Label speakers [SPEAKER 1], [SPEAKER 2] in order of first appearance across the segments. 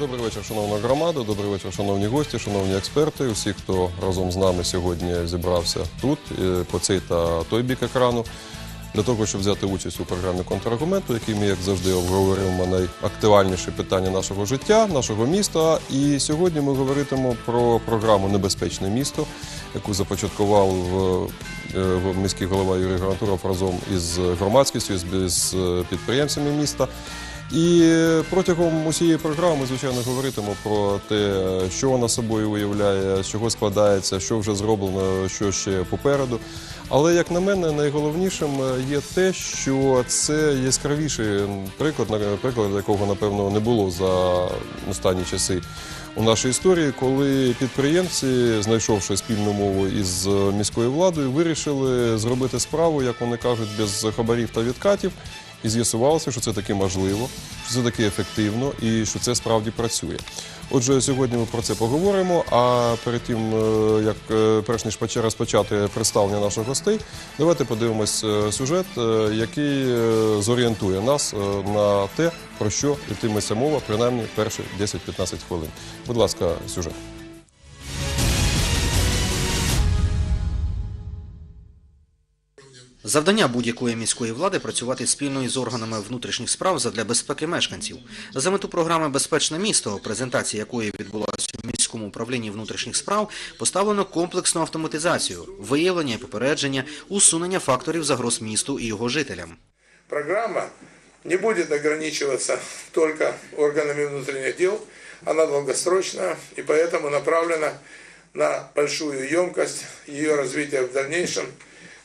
[SPEAKER 1] Добрий вечір, шановна громада, добрий вечір, шановні гості, шановні експерти, усі, хто разом з нами сьогодні зібрався тут, е, по цей та той бік екрану, для того, щоб взяти участь у програмі контраргументу, який ми, як завжди, обговорюємо найактуальніші питання нашого життя, нашого міста. І сьогодні ми говоритимо про програму Небезпечне місто, яку започаткував е, в- міський голова Юрій Грантуров разом із громадськістю, з- е, підприємцями міста. І протягом усієї програми ми, звичайно, говоритимо про те, що вона собою виявляє, з чого складається, що вже зроблено, що ще попереду. Але, як на мене, найголовнішим є те, що це яскравіший приклад, приклад якого, напевно, не було за останні часи у нашій історії, коли підприємці, знайшовши спільну мову із міською владою, вирішили зробити справу, як вони кажуть, без хабарів та відкатів. І з'ясувалося, що це таки можливо, що це таки ефективно і що це справді працює. Отже, сьогодні ми про це поговоримо. А перед тим, е, як е, перш ніж розпочати представлення наших гостей, давайте подивимось е, сюжет, який зорієнтує нас на те, про що йтиметься мова, принаймні перші 10-15 хвилин. Будь ласка, сюжет.
[SPEAKER 2] Завдання будь-якої міської влади працювати спільно із органами внутрішніх справ задля безпеки мешканців. За мету програми Безпечне місто, презентація якої відбулася у міському управлінні внутрішніх справ, поставлено комплексну автоматизацію, виявлення і попередження, усунення факторів загроз місту і його жителям.
[SPEAKER 3] Программа не будет ограничиваться только органами внутренних дел, она долгосрочная и поэтому направлена на большую емкость ее развития в дальнейшем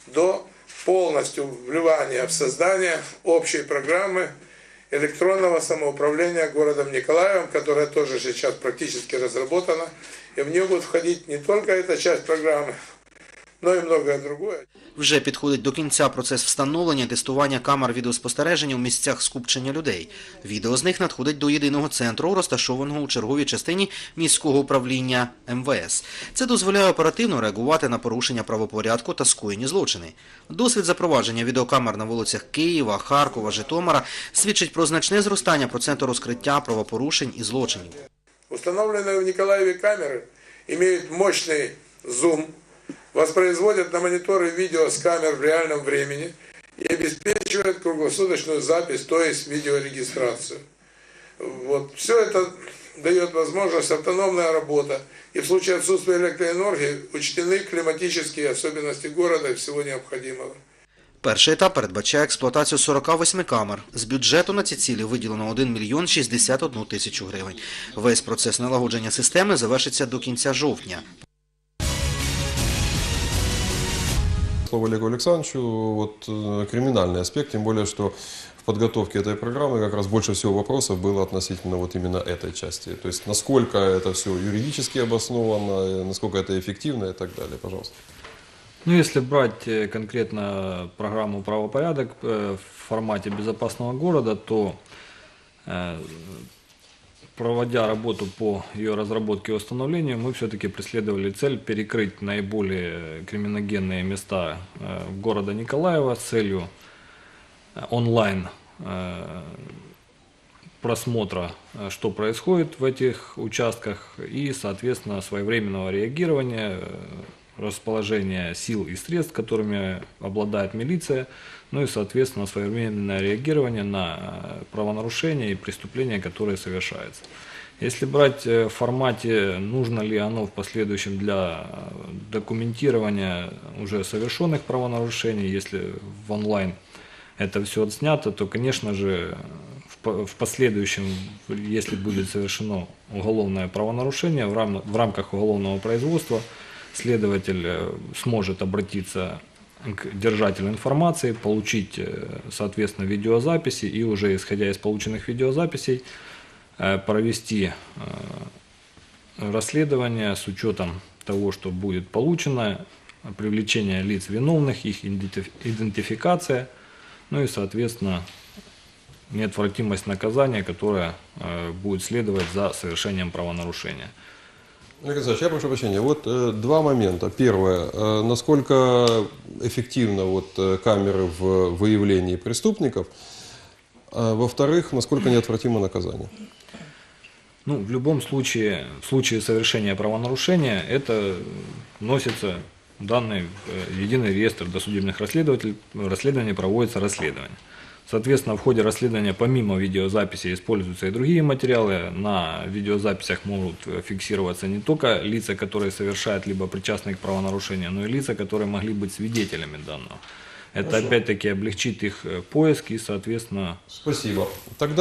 [SPEAKER 3] до полностью вливания в создание общей программы электронного самоуправления городом Николаевым, которая тоже сейчас практически разработана. И в нее будет входить не только эта часть программы, но и многое другое.
[SPEAKER 2] Вже підходить до кінця процес встановлення і тестування камер відеоспостереження у місцях скупчення людей. Відео з них надходить до єдиного центру, розташованого у черговій частині міського управління МВС. Це дозволяє оперативно реагувати на порушення правопорядку та скоєні злочини. Досвід запровадження відеокамер на вулицях Києва, Харкова, Житомира свідчить про значне зростання проценту розкриття правопорушень і злочинів.
[SPEAKER 3] Установленные в Николаеве камеры имеют мощный зум, воспроизводят на мониторы видео с камер в реальном времени и обеспечивают круглосуточную запись, то есть видеорегистрацию. Вот. Все это дает возможность автономная работа. И в случае отсутствия электроэнергии учтены климатические особенности города и всего необходимого.
[SPEAKER 2] Перший етап передбачає експлуатацію 48 камер. З бюджету на ці цілі виділено 1 мільйон 61 тисячу гривень. Весь процес налагодження системи завершиться до кінця жовтня.
[SPEAKER 1] Слово Олегу Александровичу, вот э, криминальный аспект, тем более, что в подготовке этой программы как раз больше всего вопросов было относительно вот именно этой части. То есть насколько это все юридически обосновано, э, насколько это эффективно и так далее. Пожалуйста.
[SPEAKER 4] Ну, если брать э, конкретно программу «Правопорядок» э, в формате безопасного города, то э, проводя работу по ее разработке и установлению, мы все-таки преследовали цель перекрыть наиболее криминогенные места э, города Николаева с целью э, онлайн э, просмотра, что происходит в этих участках и, соответственно, своевременного реагирования, расположения сил и средств, которыми обладает милиция, ну и, соответственно, своевременное реагирование на э, правонарушения и преступления, которые совершаются. Если брать э, в формате, нужно ли оно в последующем для э, документирования уже совершенных правонарушений, если в онлайн это все отснято, то, конечно же, в по- в последующем, если будет совершено уголовное правонарушение, в рамках уголовного производства следователь э, сможет обратиться к держателю информации, получить, э, соответственно, видеозаписи и уже исходя из полученных видеозаписей э, провести расследование с учетом того, что будет получено, привлечение лиц виновных, их идентиф- идентификация, ну и, соответственно, неотвратимость наказания, которое будет следовать за совершением правонарушения.
[SPEAKER 1] Олег я прошу прощения. Вот э, два момента. Первое. Э, насколько эффективно вот, э, камеры в выявлении преступников. А во-вторых, насколько неотвратимо наказание.
[SPEAKER 4] Ну, в любом случае, в случае совершения правонарушения, это вносится данные в э, единый реестр досудебных расследователей, расследование проводится расследование. Соответственно, в ходе расследования помимо видеозаписи используются и другие материалы. На видеозаписях могут фиксироваться не только лица, которые совершают либо причастны к правонарушению, но и лица, которые могли быть свидетелями данного. Это опять-таки облегчит их э, поиск и, соответственно,
[SPEAKER 1] Спасибо. Тогда